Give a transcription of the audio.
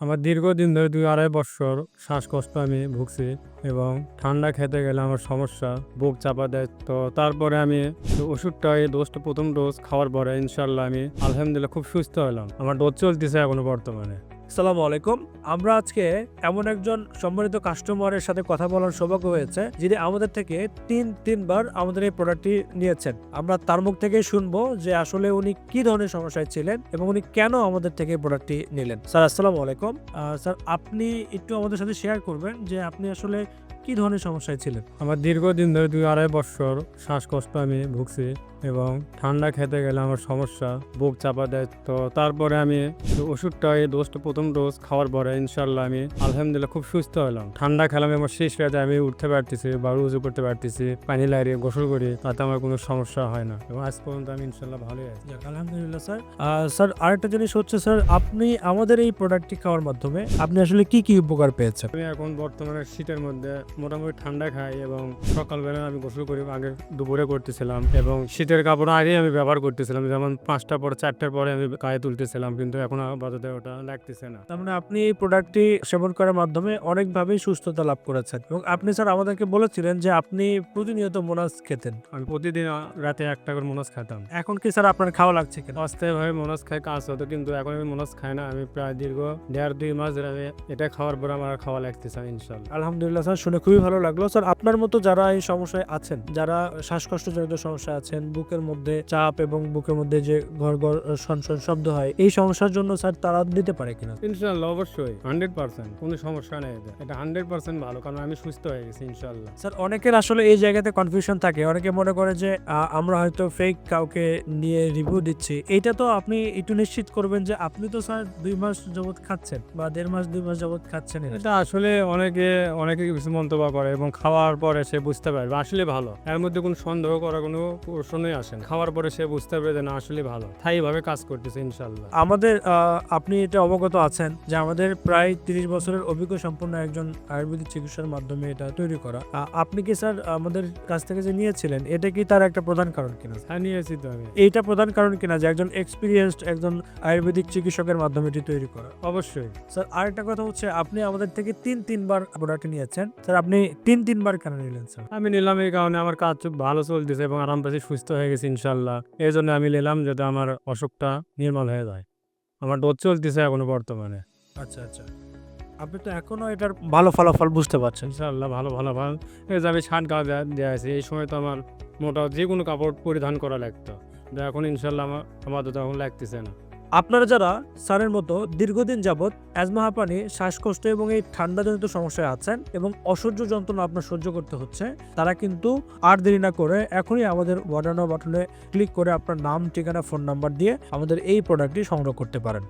আমার দীর্ঘদিন ধরে দুই আড়াই বছর শ্বাসকষ্ট আমি ভুগছি এবং ঠান্ডা খেতে গেলে আমার সমস্যা, বুক চাপা দেয়। তো তারপরে আমি ওষুধটা, এই ডোজটা প্রথম ডোজ খাওয়ার পরে ইনশাল্লাহ আমি আলহামদুলিল্লাহ খুব সুস্থ হলাম। আমার ডোজ চলতেছে এখনও বর্তমানে। সালামু আলাইকুম। আমরা আজকে এমন একজন সম্মানিত কাস্টমারের সাথে কথা বলার সৌভাগ্য হয়েছে, যিনি আমাদের থেকে তিন, তিনবার আমাদের এই প্রোডাক্টটি নিয়েছেন। আমরা তার মুখ থেকে শুনব যে আসলে উনি কি ধরনের সমস্যায় ছিলেন এবং উনি কেন আমাদের থেকে প্রোডাক্টটি নিলেন। স্যার, আসসালাম আলাইকুম। স্যার, আপনি একটু আমাদের সাথে শেয়ার করবেন যে আপনি আসলে কি ধরনের সমস্যায় ছিলেন? আমার দীর্ঘদিন ধরে দুই আড়াই বছর শ্বাসকষ্ট আমি ভুগছি এবং ঠান্ডা খেতে গেলে আমার সমস্যা বুক চাপা দেয়। তো তারপরে আমি ওষুধটা এই ডোজটা প্রথম ডোজ খাওয়ার পরে ইনশাল্লাহ আমি আলহামদুলিল্লাহ খুব সুস্থ হলাম। ঠান্ডা খেলাম আমার শেষ রাতে আমি উঠতে পারতেছি বা উজু করতে পারতেছি পানি লাগিয়ে গোসল করি তাতে আমার কোনো সমস্যা হয় না। এবং আজ পর্যন্ত আমি ইনশাল্লাহ ভালোই আছি। আলহামদুলিল্লাহ স্যার। স্যার আরেকটা জিনিস হচ্ছে স্যার আপনি আমাদের এই প্রোডাক্টটি খাওয়ার মাধ্যমে আপনি আসলে কি কি উপকার পেয়েছেন? আমি এখন বর্তমানে শীতের মধ্যে মোটামুটি ঠান্ডা খাই এবং সকালবেলা আমি গোসল করি আগে দুপুরে করতেছিলাম এবং শীতের কাপড় আগেই আমি ব্যবহার করতেছিলাম। যেমন পাঁচটার পর চারটার পরে আমি গায়ে তুলতেছিলাম কিন্তু এখন আপাতত ওটা লাগতেছে না। তার মানে আপনি এই প্রোডাক্টটি সেবন করার মাধ্যমে অনেকভাবেই সুস্থতা লাভ করেছেন এবং আপনি স্যার আমাদেরকে বলেছিলেন যে আপনি প্রতিনিয়ত মোনাস খেতেন। আমি প্রতিদিন রাতে একটা করে মোনাজ খেতাম। এখন কি স্যার আপনার খাওয়া লাগছে কিনা? অস্থায়ীভাবে মোনাজ খাই কাজ হতো কিন্তু এখন আমি মোনাজ খাই না। আমি প্রায় দীর্ঘ দেড় দুই মাস এটা খাওয়ার পর আমার খাওয়া লাগতেছে ইনশাল্লাহ। আলহামদুলিল্লাহ স্যার শুনে খুবই ভালো লাগল। স্যার আপনার মতো যারা এই সমস্যায় আছেন যারা শ্বাসকষ্টজনিত সমস্যা আছেন বুকের মধ্যে চাপ এবং বুকের মধ্যে যে ঘর ঘর সন সন শব্দ হয় এই সমস্যার জন্য স্যার তারা দিতে পারে কিনা? ইনশাল্লাহ অবশ্যই। হান্ড্রেড পার্সেন্ট কোনো সমস্যা নেই এটা হান্ড্রেড পার্সেন্ট ভালো কারণ আমি সুস্থ হয়ে গেছি ইনশাল্লাহ। স্যার অনেকের আসলে এই জায়গাতে কনফিউশন থাকে। অনেকে মনে করে যে আমরা হয়তো ফেক কাউকে নিয়ে রিভিউ দিচ্ছি। এটা তো আপনি একটু নিশ্চিত করবেন যে আপনি তো স্যার দুই মাস যাবত খাচ্ছেন বা দেড় মাস দুই মাস যাবত খাচ্ছেন এটা। আসলে অনেকে অনেকে কিছু মন্তব্য করে এবং খাওয়ার পরে সে বুঝতে পারবে আসলে ভালো। এর মধ্যে কোনো সন্দেহ করার কোনো প্রশ্নই আসে না। খাওয়ার পরে সে বুঝতে পারবে যে না আসলে ভালো। তাই ভাবে কাজ করতেছে ইনশাল্লাহ আমাদের আপনি এটা অবগত আছেন যে আমাদের প্রায় তিরিশ বছরের অভিজ্ঞ সম্পন্ন একজন আয়ুর্বেদিক চিকিৎসার মাধ্যমে এটা তৈরি করা। আপনি কি স্যার আমাদের কাছ থেকে যে নিয়েছিলেন এটা কি তার একটা প্রধান কারণ কিনা? হ্যাঁ নিয়েছি তো আমি। এইটা প্রধান কারণ কিনা যে একজন এক্সপিরিয়েন্সড একজন আয়ুর্বেদিক চিকিৎসকের মাধ্যমে এটি তৈরি করা? অবশ্যই। স্যার আরেকটা কথা হচ্ছে আপনি আমাদের থেকে তিন তিনবার প্রোডাক্ট নিয়েছেন। স্যার আপনি তিন তিনবার কেন নিলেন স্যার? আমি নিলাম এই কারণে আমার কাজ খুব ভালো চলতেছে এবং আরাম পাচ্ছি সুস্থ হয়ে গেছি ইনশাল্লাহ এই জন্য আমি নিলাম যাতে আমার অসুখটা নির্মল হয়ে যায়। আমার ডোজ চলতেছে এখনও বর্তমানে। আচ্ছা আচ্ছা। আপনি তো এখনও এটার ভালো ফলাফল বুঝতে পারছেন। ইনশাল্লাহ ভালো ভালো ভালো এই যে আমি ছাট গাছ দেওয়া আছে এই সময় তো আমার মোটা যে কোনো কাপড় পরিধান করা লাগতো। এখন ইনশাল্লাহ আমার আমাদের এখন লাগতেছে না। আপনারা যারা স্যারের মতো দীর্ঘদিন যাবৎ অ্যাজমা হাঁপানি, শ্বাসকষ্ট এবং এই ঠান্ডাজনিত সমস্যায় আছেন এবং অসহ্য যন্ত্রণা আপনার সহ্য করতে হচ্ছে, তারা কিন্তু আর দেরি না করে এখনই আমাদের ওয়াটানো বাটনে ক্লিক করে আপনার নাম, ঠিকানা ফোন নাম্বার দিয়ে আমাদের এই প্রোডাক্টটি সংগ্রহ করতে পারেন।